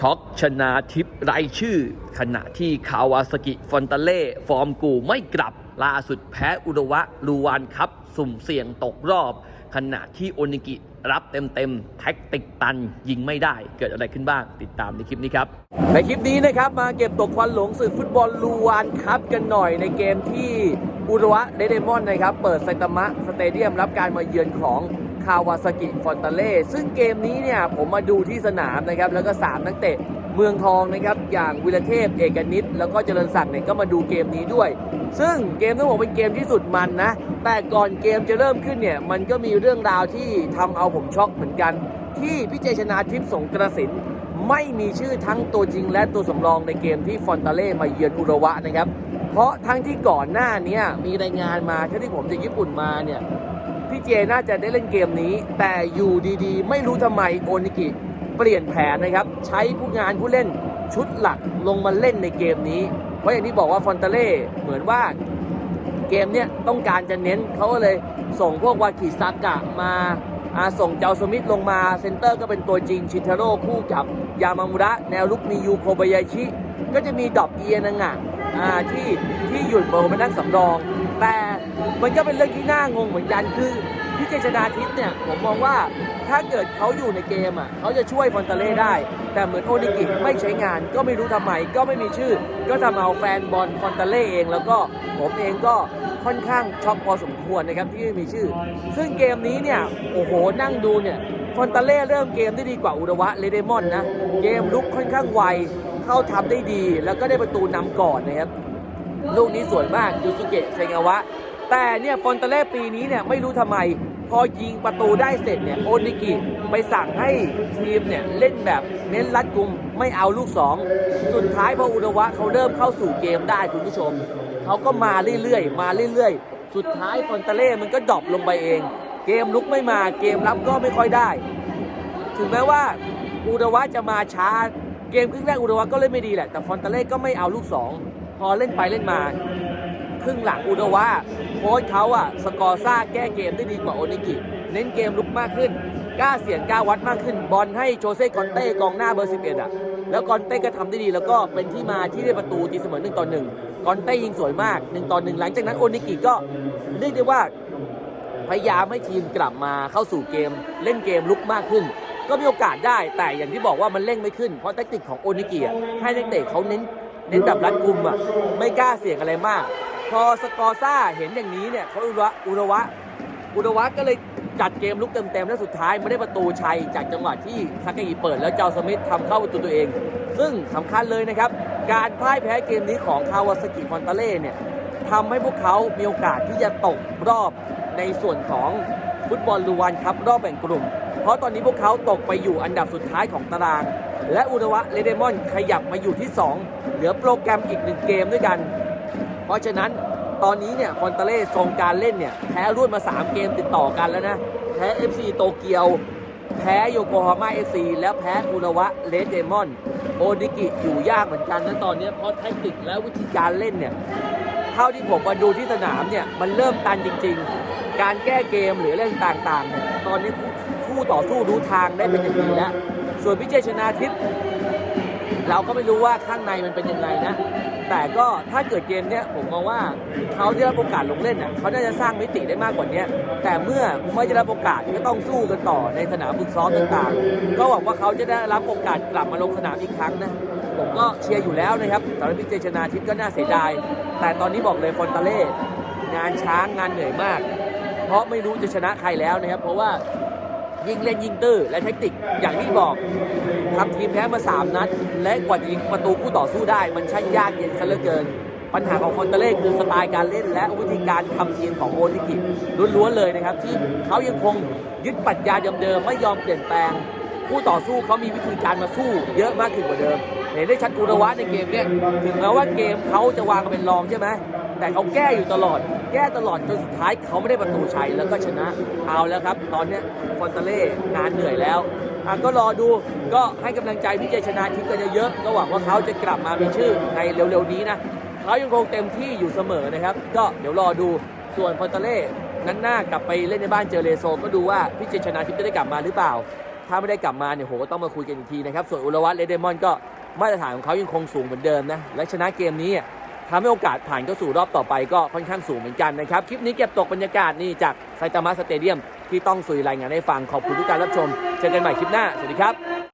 ช็อกชนะทิพย์ไรชื่อ ขณะที่คาวาสกิฟอนตาเล่ฟอร์มกูไม่กลับ ล่าสุดแพ้อุดวะลูวานครับ สุ่มเสี่ยงตกรอบ ขณะที่โอนิกิรับเต็มๆ แท็กติกตันยิงไม่ได้เกิดอะไรขึ้นบ้าง ติดตามในคลิปนี้ครับ ในคลิปนี้นะครับ มาเก็บตกควันหลงศึกฟุตบอลลูวานครับกันหน่อยในเกมที่อุดวะเดเดมอนนะครับ เปิดไซตามะสเตเดียมรับการมาเยือนของ คาวาซากิฟอนตาเล่ซึ่งเกมนี้เนี่ยผมมาดูที่สนามนะครับแล้วก็ 3 นักเตะเมืองทองนะครับอย่างวิรเทพเอกนิตแล้วก็เจริญศักดิ์เนี่ยก็มาดูเกมนี้ด้วย ซึ่งเกมต้องบอกเป็นเกมที่สุดมันนะ แต่ก่อนเกมจะเริ่มขึ้นเนี่ยมันก็มีเรื่องราวที่ทำเอาผมช็อกเหมือนกัน ที่พี่เจชนาทิพย์สงกระสินไม่มีชื่อทั้งตัวจริงและตัวสำรองในเกมที่ฟอนตาเล่มาเยือนอุระวะนะครับ เพราะทั้งที่ก่อนหน้านี้มีรายงานมาถ้าที่ผมจากญี่ปุ่นมาเนี่ย พี่เจน่าจะได้เล่นเกมนี้ แต่อยู่ดีๆ ไม่รู้ทำไมโอนิกิเปลี่ยนแผนนะครับ ใช้ผู้งานผู้เล่นชุดหลักลงมาเล่นในเกมนี้ เพราะอย่างที่บอกว่าฟอนเตเล่เหมือนว่าเกมเนี้ยต้องการจะเน้นเขาก็เลยส่งพวกวากิซากะมาอาส่งเจ้าสมิธลงมาเซนเตอร์ก็เป็นตัวจริงชินทาโร่คู่กับยามามุระ แนวลุกมียูโคบายาชิ ก็จะมีดอกเอียนังะอ่าที่ที่หยุดเบอร์มานั่งสำรอง แต่ มันก็เป็นเรื่องที่น่างงเหมือนกันคือพี่เจษดาทิพย์เนี่ยผมมองว่าถ้าเกิดเขาอยู่ในเกมอะเขาจะช่วยฟอนตาเล่ได้ แต่เหมือนโอนิกิไม่ใช้งาน ก็ไม่รู้ทำไม ก็ไม่มีชื่อ ก็ทำเอาแฟนบอลฟอนตาเล่เอง แล้วก็ผมเองก็ค่อนข้างช็อกพอสมควรนะครับที่ไม่มีชื่อ ซึ่งเกมนี้เนี่ยโอ้โหนั่งดูเนี่ยฟอนตาเล่เริ่มเกมได้ดีกว่าอุระวะเลเดมอนนะเกมลุกค่อนข้างไวเข้าทำได้ดี แล้วก็ได้ประตูนำก่อนนะครับลูกนี้สวยมากยูสุเกะเซงาวะ แต่เนี่ยฟอนเตเล่ปีนี้เนี่ยไม่รู้ทำไม พอยิงประตูได้เสร็จเนี่ยโอนิกิไปสั่งให้ทีมเนี่ยเล่นแบบเน้นรัดกุมไม่เอาลูกสองสุดท้ายพออุระวะเขาเริ่มเข้าสู่เกมได้คุณผู้ชม เขาก็มาเรื่อยๆ มาเรื่อยๆ สุดท้ายฟอนเตเล่มันก็ดรอปลงไปเอง เกมลุกไม่มาเกมรับก็ไม่ค่อยได้ ถึงแม้ว่าอุระวะจะมาช้าเกมครึ่งแรกอุระวะก็เล่นไม่ดีแหละแต่ฟอนเตเล่ก็ไม่เอาลูกสองพอเล่นไปเล่นมา ครึ่งหลังอุระวะโค้ชเขาอะสกอร์ซ่าแก้เกมได้ดีกว่าโอนิกิเน้นเกมลุกมากขึ้นกล้าเสี่ยงกล้าวัดมากขึ้น บอลให้โจเซ่กอนเต้กองหน้าเบอร์ 11 อะ แล้วกอนเต้ก็ทำได้ดี แล้วก็เป็นที่มาที่ได้ประตูตีเสมอหนึ่งต่อหนึ่งกอนเต้ยิงสวยมากหนึ่งต่อหนึ่งหลังจากนั้นโอนิกิก็เรียกได้ว่าพยายามให้ทีมกลับมาเข้าสู่เกม เล่นเกมลุกมากขึ้น ก็มีโอกาสได้ แต่อย่างที่บอกว่ามันเร่งไม่ขึ้น เพราะแทคติกของโอนิกิอะให้นักเตะเขาเน้นเน้นแบบรัดกุมอะไม่กล้าเสี่ยงอะไรมาก พอสกอร์ซ่าเห็นอย่างนี้เนี่ยเขาอุระอุระวะอุระวะก็เลยจัดเกมลุกเต็มๆแล้วสุดท้ายไม่ได้ประตูชัยจากจังหวะที่ซากาอิเปิดแล้วเจ้าสมิธทำเข้าประตูตัวเอง ซึ่งสำคัญเลยนะครับ การพ่ายแพ้เกมนี้ของคาวาสกิฟอนตาเล่เนี่ยทำให้พวกเขามีโอกาสที่จะตกรอบในส่วนของฟุตบอลลูวานครับรอบแบ่งกลุ่ม เพราะตอนนี้พวกเขาตกไปอยู่อันดับสุดท้ายของตาราง และอุระวะเลเดมอนขยับมาอยู่ที่ 2 เหลือโปรแกรมอีกหนึ่งเกมด้วยกัน เพราะฉะนั้นตอนนี้เนี่ยฟอนเตเล่ทรงการเล่นเนี่ยแพ้รวดมา 3 เกมติดต่อกันแล้วนะ แพ้ FC โตเกียว แพ้โยโกฮาม่าเอฟซีแล้วแพ้อุระวะเลเดมอน โอนิกิอยู่ยากเหมือนกันนะตอนนี้เพราะแทคติกและวิธีการเล่นเนี่ยเท่าที่ผมมาดูที่สนามเนี่ยมันเริ่มตันจริง ๆ การแก้เกมหรือเรื่องต่างๆเนี่ยตอนนี้คู่ต่อสู้รู้ทางได้เป็นอย่างดีแล้วส่วนพิเจชนาทิพย์เราก็ไม่รู้ว่าข้างในมันเป็นยังไงนะ แต่ก็ถ้าเกิดเกมเนี้ยผมมองว่าเขาได้รับโอกาสลงเล่นอะเขาน่าจะสร้างมิติได้มากกว่านี้แต่เมื่อไม่ได้รับโอกาสก็ต้องสู้กันต่อในสนามฝึกซ้อมต่างๆ ก็หวังว่าเขาจะได้รับโอกาสกลับมาลงสนามอีกครั้งนะผมก็เชียร์อยู่แล้วนะครับสำหรับพิเจชนาทิพย์ก็น่าเสียดาย แต่ตอนนี้บอกเลยฟอนตาเล่งานช้างงานเหนื่อยมาก เพราะไม่รู้จะชนะใครแล้วนะครับเพราะว่า ยิ่งเล่นยิงตื้อและเทคนิคอย่างที่บอกทำทีมแพ้มา 3 นัด และกว่าจะยิงประตูคู่ต่อสู้ได้ มันช่างยากเย็นซะเหลือเกิน ปัญหาของฟอนตเล่คือสไตล์การเล่น และวิธีการทำทีมของโอนิกิล้วนๆเลยนะครับ ที่เขายังคงยึดปรัชญาเดิมๆไม่ยอมเปลี่ยนแปลงคู่ต่อสู้เขามีวิธีการมาสู้ เยอะมากขึ้นกว่าเดิม เห็นได้ชัดอุระวะในเกมเนี้ยถึงแม้ว่าเกมเขาจะวางกันเป็นรองใช่ไหมแต่เขาแก้อยู่ตลอด แก้ตลอดจนสุดท้ายเขาไม่ได้ประตูชัยแล้วก็ชนะเอาแล้วครับ ตอนนี้ฟอนตาเล่งานเหนื่อยแล้วก็รอดูก็ให้กำลังใจพี่เจชนะทิพย์กันเยอะๆก็หวังว่าเขาจะกลับมามีชื่อในเร็วๆนี้นะเขายังคงเต็มที่อยู่เสมอนะครับ ก็เดี๋ยวรอดูส่วนฟอนตาเล่นั้นหน้ากลับไปเล่นในบ้านเจอเลโซก็ดูว่าพี่เจชนะทิพย์จะได้กลับมาหรือเปล่า ถ้าไม่ได้กลับมาเนี่ยโหก็ต้องมาคุยกันอีกทีนะครับส่วนอุระวัตเลเดมอนก็มาตรฐานของเขายังคงสูงเหมือนเดิมนะและชนะเกมนี้ ทำให้โอกาสผ่านเข้าสู่รอบต่อไปก็ค่อนข้างสูงเหมือนกันนะครับ คลิปนี้เก็บตกบรรยากาศนี่จากไซตามะสเตเดียมที่ต้องสุยรายงานให้ฟังขอบคุณทุกการรับชม เจอกันใหม่คลิปหน้า สวัสดีครับ